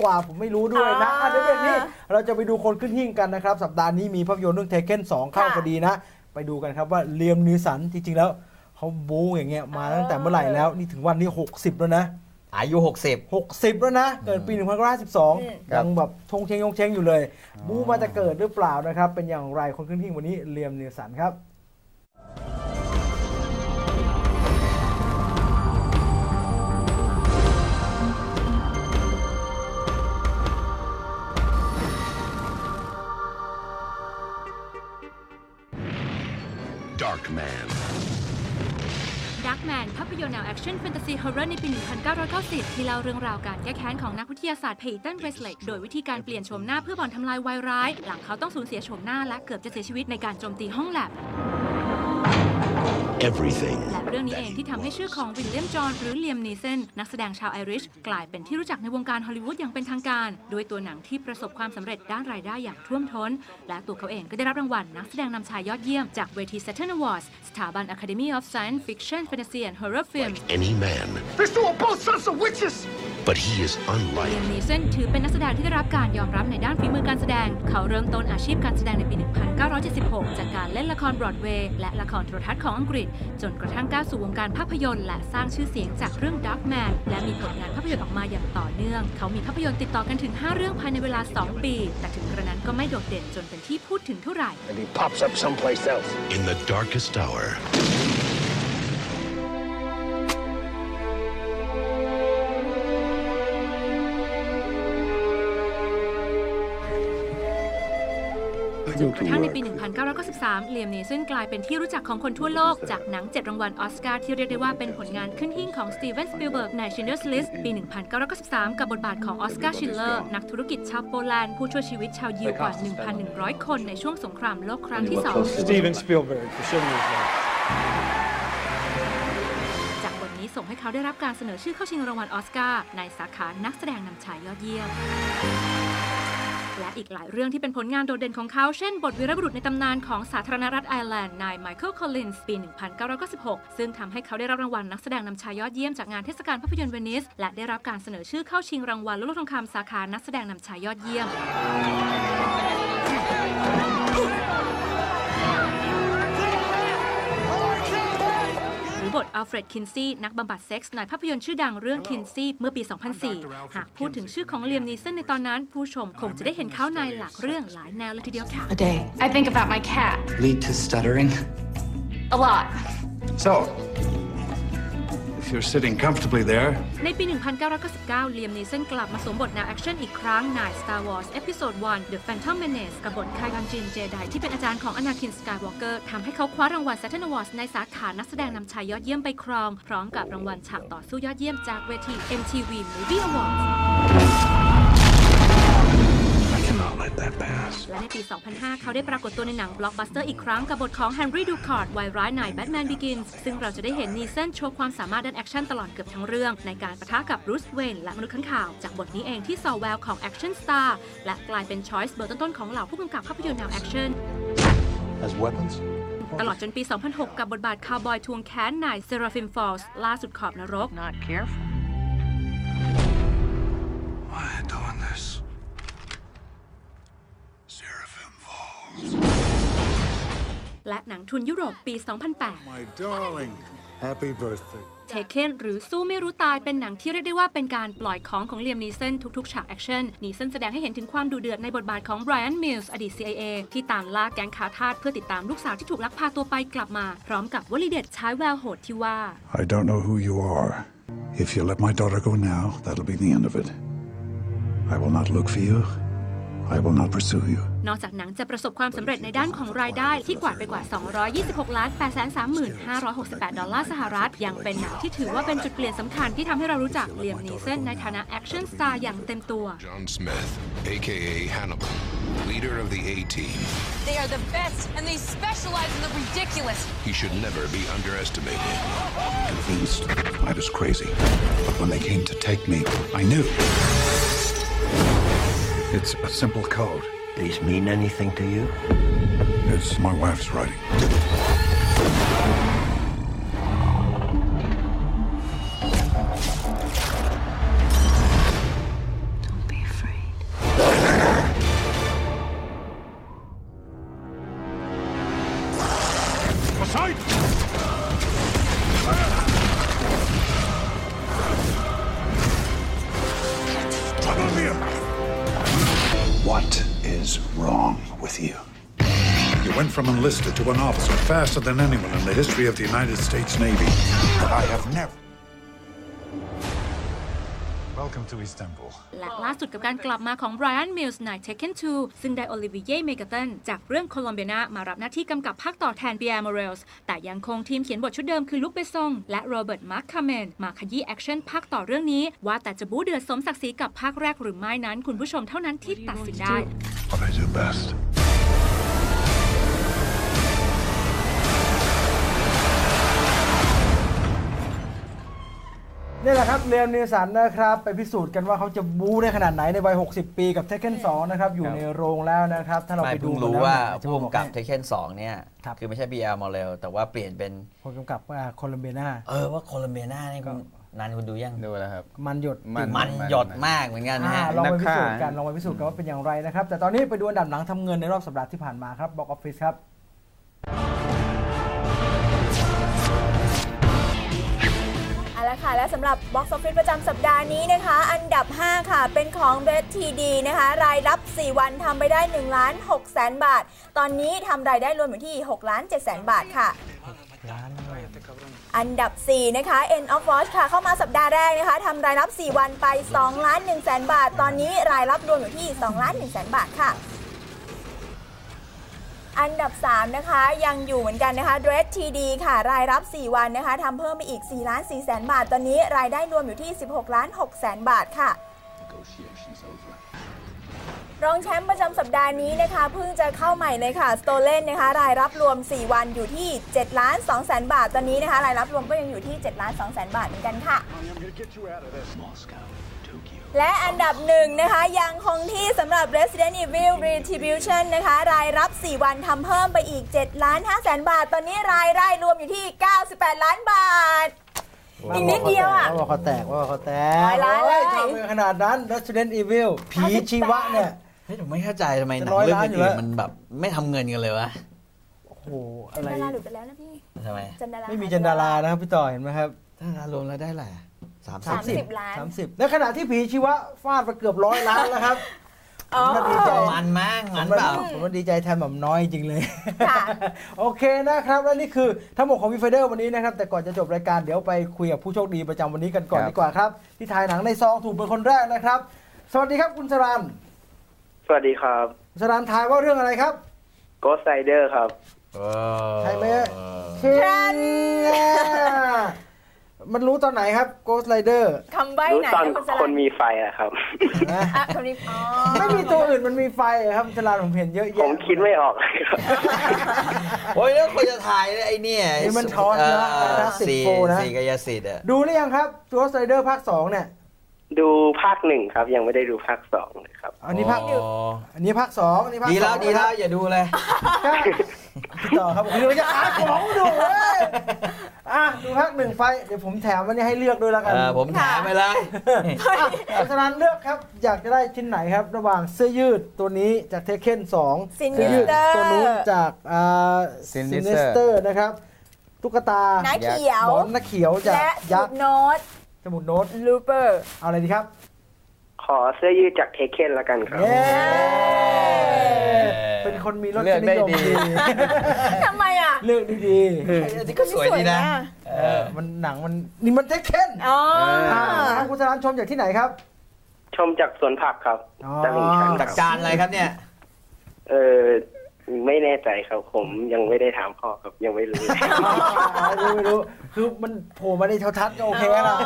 กว่าผมไม่รู้ด้วยนะอ่าอะเดี๋ยวแบบนี้เราจะไปดูคนขึ้นหิ้งกันนะครับ สัปดาห์นี้มีภาพยนตร์เรื่องเทเ e น2เข้าค่ะพอดีนะ ไปดูกันครับว่าเลียมนีสันจริงๆแล้วเขาบู๊อย่างเงี้ยมาตั้งแต่เมื่อไหร่แล้วนี่ถึงวันนี้ 60 แล้วนะอายุ 60 60 แล้วนะ เกิดปีอืม1952 ยังแบบชงเชงยงเชงอยู่เลย บู๊มาจะเกิดหรือเปล่านะครับ เป็นอย่างไรคนขึ้นหิ้งวันนี้เลียมนีสันครับ Man. ดักแมนภาพยนตร์แนวแอคชั่นแฟนตาซีฮอร์เรอร์ในปี 1990 ที่เล่าเรื่องราวการแก้แค้นของนักวิทยาศาสตร์เพย์ตันเบรสเลตโดยวิธีการเปลี่ยนโฉมหน้าเพื่อบ่อนทำลายวายร้าย หลังเขาต้องสูญเสียโฉมหน้าและเกือบจะเสียชีวิตในการโจมตีห้องแลบ Everything และเรื่องนี้เองที่ทำให้ชื่อของวิลเลียมจอห์นหรือเลียมนีเซนนักแสดงชาวไอริชกลายเป็นที่รู้จักในวงการฮอลลีวูดอย่างเป็นทางการด้วยตัวหนังที่ประสบความสำเร็จด้านรายได้อย่างท่วมท้น และตัวเขาเองก็ได้รับรางวัลนักแสดงนำชายยอดเยี่ยมจากเวที Saturn Awards สถาบัน Academy of Science Fiction Fantasy and Horror Film like any man, These two are both sons of witches! But he is เลี unlike ยมนีเซนถือเป็นนักแสดงที่ได้รับการยอมรับในด้านฝีมือการแสดง เขาเริ่มต้นอาชีพการแสดงในปี 1976 จากการเล่นละครบรอดเวย์และละครโทรทัศน์ของอังกฤษ จนกระทั่งก้าวสู่วงการภาพยนตร์ และสร้างชื่อเสียงจากเรื่อง Dark Man และมีผลงานภาพยนตร์ออกมาอย่างต่อเนื่อง เขามีภาพยนตร์ติดต่อกันถึง 5 เรื่องภายในเวลา 2 ปี แต่ถึงกระนั้นก็ไม่โดดเด่นจนเป็นที่พูดถึงเท่าไหร่ And he pops up someplace else. in the darkest hour. จนกระทั่งในปี 1993 เลียมนีเซนกลายเป็นที่รู้จักของคนทั่วโลก จากหนัง 7 รางวัลออสการ์ที่เรียกได้ว่าเป็นผลงานขึ้นหิ้งของสตีเวนสปิลเบิร์กใน Schindler's List ปี 1993 กับบทบาทของออสการ์ชิลเลอร์ นักธุรกิจชาวโปแลนด์ ผู้ช่วยชีวิตชาวยิวกว่า 1,100 คนในช่วงสงครามโลกครั้งที่2 Steven Spielberg for Schindler's List. จากบทนี้ส่งให้เขาได้รับการเสนอชื่อเข้าชิงรางวัลออสการ์ในสาขานักแสดงนำชายยอดเยี่ยม และอีกหลายเรื่องที่เป็นผลงานโดดเด่นของเขา เช่นบทวีรบุรุษในตำนานของสาธารณรัฐไอร์แลนด์นายไมเคิลคอลลินส์ปี 1996 ซึ่งทำให้เขาได้รับรางวัลนักแสดงนำชายยอดเยี่ยมจากงานเทศกาลภาพยนตร์เวนิส และได้รับการเสนอชื่อเข้าชิงรางวัลลูกทองคำสาขานักแสดงนำชายยอดเยี่ยม รือบทอัลเฟรดคินซีนักบำบัดเซ็กส์ในภาพยนตร์ชื่อดังเรื่องคินซีเมื่อปี 2004 หากพูดถึงชื่อของเลียมนีเซนในตอนนั้น ผู้ชมคงจะได้เห็นเขาในหลากเรื่องหลายแนวเลยทีเดียวค่ะ a day. I think about my cat lead to stuttering? a lot. So, if you're sitting comfortably there, ในปี 1999 เลียมนีเซนกลับมาสวมบทแนวแอคชั่นอีกครั้งใน Star Wars Episode 1 The Phantom Menace กับบทไคอันจินเจไดที่เป็นอาจารย์ของอนาคินสกายวอล์กเกอร์ทำให้เขาคว้ารางวัล Saturn Awards ในสาขานักแสดงนำชายยอดเยี่ยมไปครอง พร้อมกับรางวัลฉากต่อสู้ยอดเยี่ยมจากเวที MTV Movie Awards และในปี 2005 เขาได้ปรากฏตัวในหนังบล็อกบัสเตอร์อีกครั้งกับบทของ Henry Ducard วัยร้ายใน Batman Begins ซึ่งเราจะได้เห็นนีเซนโชว์ความสามารถด้านแอคชั่นตลอดเกือบทั้งเรื่อง ในการปะทะกับบรูซเวนและมนุษย์ข้างข่าว จากบทนี้เองที่ส่อแววของแอคชั่นสตาร์และกลายเป็นช้อยส์เบอร์ต้นๆของเหล่าผู้กำกับภาพยนตร์แนวแอคชั่น as weapons? ตลอดจนปี 2006 กับบทบาทคาวบอยทวงแค้นใน Seraphim Falls ล่าสุดขอบนรก Not careful. และหนังทุนยุโรปปี 2008 My darling, happy birthday. เทเคนหรือสู้ไม่รู้ตายเป็นหนังที่เรียกได้ว่าเป็นการปล่อยของของเลียมนีเซนทุกๆ ฉากแอคชั่น นีเซนแสดงให้เห็นถึงความดุเดือดในบทบาทของไบรอันมิลส์อดีต CIA ที่ตามล่าแก๊งค้าทาสเพื่อติดตามลูกสาวที่ถูกลักพาตัวไปกลับมา พร้อมกับวลีเด็ดใช้แววโหดที่ว่า I don't know who you are. If you let my daughter go now, that'll be the end of it. I will not look for you. I will not pursue you. นอกจากหนังจะประสบความสำเร็จในด้านของรายได้ที่กวาดไปกว่า 226 ล้าน835,568 ดอลลาร์สหรัฐ ยังเป็นหนังที่ถือว่าเป็นจุดเปลี่ยนสำคัญที่ทำให้เรารู้จักเลียมนีเซนในฐานะแอคชั่นสตาร์อย่างเต็มตัว John Smith, aka Hannibal, leader of the A Team. They are the best, and they specialize in the ridiculous. He should never be underestimated. Convinced I was crazy. But when they came to take me, I knew. It's a simple code. These mean anything to you? It's my wife's writing. Don't be afraid. Aside! What is wrong with you? You went from enlisted to an officer faster than anyone in the history of the United States Navy. I have never. Welcome to Istanbul. และล่าสุดกับการกลับมาของ Brian Mills ใน Taken 2 ซึ่งได้โอลิเวียเมกาตันจากเรื่องโคลอมเบียนามารับหน้าที่กำกับภาคต่อแทนเบียร์มอเรลส์แต่ยังคงทีมเขียนบทชุดเดิมคือลุคเบซงและโรเบิร์ตมาร์คคาเมนมาขยี้แอคชั่นภาคต่อเรื่องนี้ ว่าแต่จะบู๊เดือดสมศักดิ์ศรีกับภาคแรกหรือไม่นั้น คุณผู้ชมเท่านั้นที่ตัดสินได้ What I do best. นี่แหละครับเรียมนิวสันนะครับ ไปพิสูจน์กันว่าเขาจะบู๊ได้ขนาดไหนในวัย 60 ปีกับเทคเ e น2นะครับ อยู่ในโรงแล้วนะครับ ถ้าเราไม่ไปดูเพิ่งรู้มแล้ว่าเนี่ยจะผู้อกกำกับให้เทคเคนสองเนี่ยครับคือไม่ใช่ BR มอลเลแต่ว่าเปลี่ยนเป็นคนกำกับว่าโคลัมเบียนาเออว่าโคลัมเบียนานี่คุณนานคุณดูยังดูแล้วครับ มันหยดมันมันหยดมากเหมือนกันนะอ่าฮะลองไปพิสูจนัน์กฆ่ากันลองไปพิสูจน์กันว่าเป็นอย่างไรนะครับ แต่ตอนนี้ไปดูอันดับหนังทำเงินในรอบสัปดาห์ที่ผ่านมาครับบอกออฟฟิศครับ เอาละค่ะ และสำหรับ Box Office ประจำสัปดาห์นี้นะคะ อันดับ 5 ค่ะ เป็นของ Red TD นะคะ รายรับ 4 วันทำไปได้1ล้าน6แสนบาท ตอนนี้ทำรายได้รวมอยู่ที่6ล้าน7แสนบาทค่ะ อันดับ 4 นะคะ End of Watch ค่ะ เข้ามาสัปดาห์แรกนะคะทำรายรับ 4 วันไป2ล้าน1แสนบาท ตอนนี้รายรับรวมอยู่ที่2ล้าน1แสนบาทค่ะ อันดับ 3 นะคะ ยังอยู่เหมือนกันนะคะ Dress TD ค่ะ รายรับ 4 วันนะคะทำเพิ่มไปอีก4ล้าน4แสนบาท ตอนนี้รายได้รวมอยู่ที่ 16ล้าน6แสนบาทค่ะ รองแชมป์ประจำสัปดาห์นี้นะคะ เพิ่งจะเข้าใหม่เลยค่ะ s t o l e n นะคะ รายรับรวม 4 วันอยู่ที่7ล้าน2แสนบาท ตอนนี้นะคะ รายรับรวมก็ยังอยู่ที่7ล้าน2แสนบาทเหมือนกันค่ะ และอันดับหนึ่งนะคะยังคงที่สำหรับ Resident Evil Retribution นะคะ รายรับ 4 วันทำเพิ่มไปอีก7ล้าน5แสนบาท ตอนนี้รายได้รวมอยู่ที่ 98 ล้านบาท อีกนิดเดียวอะ ว่าเขาแตกว่าเขาแตกร้อยล้านเลยโอ้ทำไปขนาดนั้น Resident Evil ผีชีวะเนี่ย เฮ้ยผมไม่เข้าใจทำไมหนัจะงร้อยเรื่องล้านอยู่อื่แล้นวๆมันแบบไม่ทำเงินกันเลยวะโอ้โห อะไรดาราหลุดไปแล้วนะพี่ ทำไม จันดาราไม่มีจันดารานะครับพี่ต่อเห็นไหมครับ ถ้ารวมแล้วได้แหละสามสามสิบล้าน สามสิบในขณะที่ผีชีวะฟาดไปเกือบร้อยล้านแล้วครับอ๋อผมก็ดีใจมันมากผงั้มนว่าเปล่าผมว่าดีใจแทนแบบน้อยจริงเลยค่ะโอเคนะครับและนี่คือทั้งหมดของวีไฟเดอร์วันนี้นะครับ แต่ก่อนจะจบรายการเดี๋ยวไปคุยกับผู้โชคดีประจำวันนี้กันก่อนครับดีกว่าครับ ที่ทายหนังในซองถูกเป็นคนแรกนะครับ สวัสดีครับคุณสรันสวัสดีครับคุณสรันทายว่าเรื่องอะไรครับ Ghost Rider ครับใช่ไหมเช่น มันรู้ตอนไหนครับ Ghost Rider คำใบ้รู้ไหนตอนนะคุณสคลันนมีไฟอะครับนะอะคำนี้อ๋อไม่มีตัวอื่นมันมีไฟอะครับคุณสรันผมเห็นเยอะผแยะมคิดไม่ออกครับโอ้ยแล้วคนจะถ่ายไอ้เนี่ยนี่มันทอสนะเอ่อนะสิบสี่โฟนะ สี่กายสิทธิ์อะดูหรือยังครับ Ghost Rider ภาคสองเนี่ย ดูภาคหนึ่งครับ ยังไม่ได้ดูภาคสองเลยครับ อันนี้ภาคอ๋ออันนี้ภาคสองอันนี้ภาคดีแล้วสองดีแล้วนะครับอย่าดูเลย ครับพี่ต่อครับผมเดี๋ยวจะขายของดูเว้ย อะดูภาคหนึ่งไฟเดี๋ยวผมแถมวันนี้ให้เลือกด้วยแล้วกันเออผมถามไปเลยอะเพราะฉะนั้นเลือกครับอยากจะได้ชิ้นไหนครับ ระหว่างเสื้อยืดตัวนี้จากเทเคนสอง Sinister เสื้อยืดตัวนู้นจากอ่า Sinister เตอร์นะครับ ตุ๊กตาหน้าเขียวหมอนนักเขียวจากและยัสุกดษ์โน้ตสมุดโน้ตลูเปอร์ เอาอะไรดีครับขอเสื้อยืดจากเทเคนละกันครับ เย้เป็นคนมีรสเลือกนิได้ยมดี ดี ทำไมอะ เลือกดีอันนี้ก็สวยดีนะๆเออ มันหนังมันนี่มันเทคเคนอ๋ออ่าคุณสรานชมจากที่ไหนครับ ชมจากสวนผักครับอ๋อตลิ่งชันคจากรับการอะไรครับเนี่ย เออไม่แน่ใจครับผมยังไม่ได้ถามพ่อครับยังไม่รู้ไม่รู้ไม่รู้คือมันโผล่มาในโทรทัศน์ก็โอเคแล้วนะ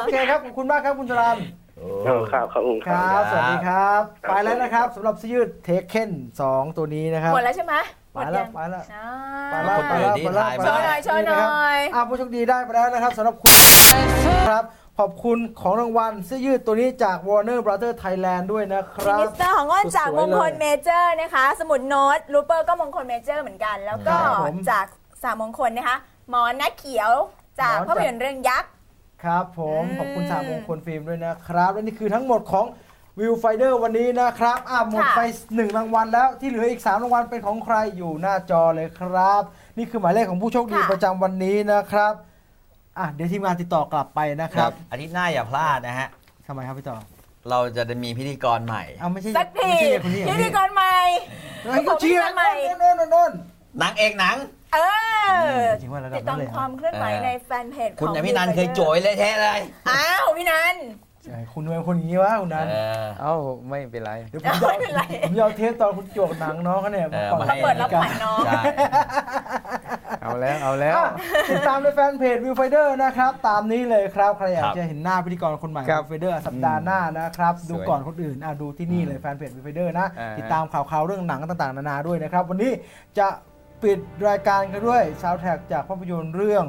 โอเคครับขอบคุณมากครับคุณสรานเออครับขอบคุณคครัรับบสวัสดีครับครับ ไปแล้วนะครับสำหรับเสื้อยืดเทคเคนสองตัวนี้นะครับ หมดแล้วใช่ไหมห ไปมดแล้ยัวงไปแล้วอ่าไปแล้วไปแล้วไปแล้วโชว์หน่อยโชว์หน่อยโชว์หน่อยอ่าผู้โชคดีได้ไปแล้วนะครับสำหรับคุณครับขอบคุณของรางวัลเสื้อยืดตัวนี้จาก Warner Brother Thailand ด้วยนะคมิรับนิสเตอร์ของอ้นจากสมวยงๆเลยคลเมเจอร์นะคะ สมุดโน้ตลูเปอร์ก็มงคลเมเจอร์เหมือนกัน แล้วก็ครับผมจากสามมงคลนะคะหมอนนักเขียวจากหมอนจากภาพยนตร์เรื่องยักษ์ครับผมอืมขอบคุณสามมงคลฟิล์มด้วยนะครับ และนี่คือทั้งหมดของ วิวไฟเดอร์วันนี้นะครับอะหมดค่ะไป1รางวัลแล้วที่เหลืออีก 3 รางวัลเป็นของใครอยู่หน้าจอเลยครับ นี่คือหมายเลขของผู้โชคดีประจำวันนี้นะครับอะเดี๋ยวทีมงานติดต่อกลับไปนะครับ อาทิตย์หน้าอย่าพลาดนะฮะทำไมครับพี่ต่อ เราจะได้มีพิธีกรใหม่เอาไม่ใช่สักทีไม่ใช่คนนี้พิธีกรใหม่ไอ้ก็เชียร์พิธีกรใหม่โน่นโน่นโน่นนางเอกหนัง เออจริงว่าระดัติบดตามนั้นเลยความเคลื่อนไหวเออในแฟนเพจคุณของอภินันท์เคยโจยเลยแท้เลยอ้าวพี่นัน ใช่คุณเป็นคนอย่างนี้วะคุณนัน เออ เอ้าไม่เป็นไร เดี๋ยวผมจะไม่เป็นไร ผมจะเอาเทปตอนคุณจวกหนังน้องเขาเนี่ยเออก่อนมามาเปิดรับขวัญน้อง ใช่ เอาแล้วเอาแล้ว อะติดตามในแฟนเพจวิวไฟเดอร์นะครับ ตามนี้เลยครับ ใครอยาคกรับ จะเห็นหน้าพิธีกรคนใหม่ครับวิวไฟเดอร์สัปดาห์หน้านะครับ สวยดูก่อนคนอื่นอะดูที่นี่เลยแฟนเพจวิวไฟเดอร์นะ อ่า ติดตามข่าวๆเรื่องหนังต่างๆ นานาด้วยนะครับ วันนี้จะปิดรายการกันด้วยซาวด์แทร็กจากภาพยนตร์เรื่อง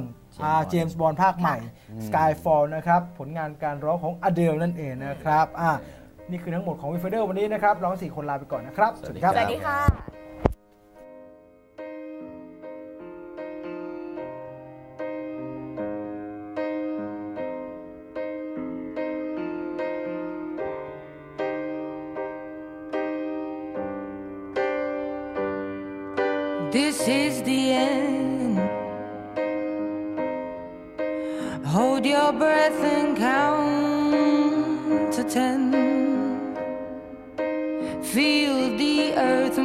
เจมส์บอลภาคใหม่ Skyfall นะครับ ผลงานการร้องของอเดลนั่นเองนะครับอะนี่คือทั้งหมดของวิวไฟเดอร์วันนี้นะครับเราทั้งสี่คนลาไปก่อนนะครับ สวัสดีครับ สวัสดีค่ะ This is the end. Hold your breath and count to ten. Feel the earth